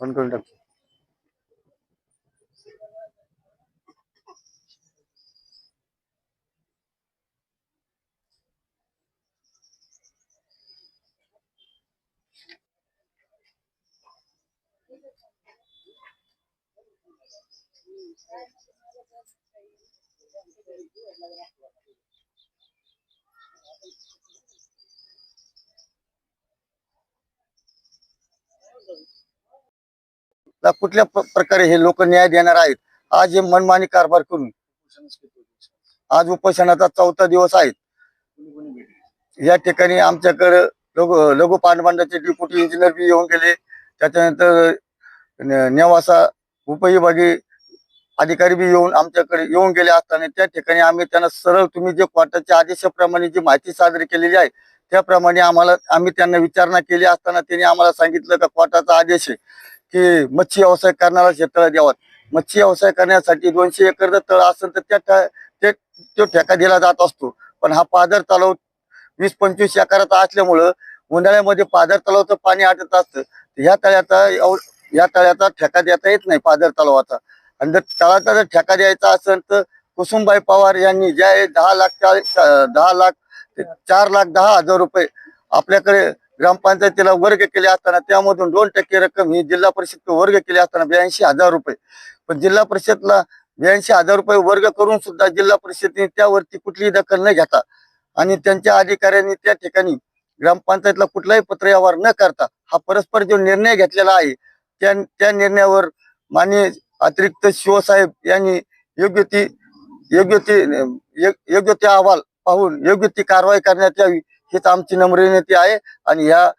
Phone करून टाकतो ला कुठल्या प्रकारे हे लोक न्याय देणार आहेत? आज हे मनमानी कारभार करून आज उपोषणाचा चौथा दिवस आहे. या ठिकाणी आमच्याकडे लघु लघु पाटबंधाचे डेप्युटी इंजिनियर बी येऊन गेले. त्याच्यानंतर नेवासा उपविभागी अधिकारी बी येऊन आमच्याकडे येऊन गेले असताना त्या ठिकाणी आम्ही त्यांना सरळ तुम्ही जे कोर्टाच्या आदेशाप्रमाणे जी माहिती सादर केलेली आहे त्याप्रमाणे आम्हाला आम्ही त्यांना विचारणा केली असताना त्यांनी आम्हाला सांगितलं का कोर्टाचा आदेश आहे. की मच्छी व्यवसाय करणारा शेततळ द्यावा मच्छी व्यवसाय करण्यासाठी दोनशे एकर जर तळ असेल तर त्या ते तो ठेका दिला जात असतो. पण हा पादर तलाव वीस पंचवीस एकराचा असल्यामुळं उन्हाळ्यामध्ये पादर तलावचं पाणी आटत असतं. ह्या तळ्याचा या तळ्याचा ठेका देता येत नाही पादर तलावाचा. आणि जर तळाचा जर ठेका द्यायचा असेल तर कुसुमबाई पवार यांनी ज्या दहा लाख चाळीस दहा लाख ते चार लाख दहा हजार रुपये आपल्याकडे ग्रामपंचायतीला वर्ग केले असताना त्यामधून दोन टक्के रक्कम ही जिल्हा परिषद वर्ग केली असताना ब्याऐंशी हजार रुपये. पण जिल्हा परिषदला ब्याऐंशी हजार रुपये वर्ग करून सुद्धा जिल्हा परिषदेने त्यावरती कुठलीही दखल न घेता आणि त्यांच्या अधिकाऱ्यांनी त्या ठिकाणी ग्रामपंचायतला कुठलाही पत्रव्यवहार न करता हा परस्पर जो निर्णय घेतलेला आहे त्या त्या निर्णयावर माननीय अतिरिक्त शिवसाहेब यांनी योग्य ती योग्य ती योग्य ते अहवाल पाहून योग्य ती कारवाई करण्यात यावी. हीच आमची नम्र विनंती आहे. आणि या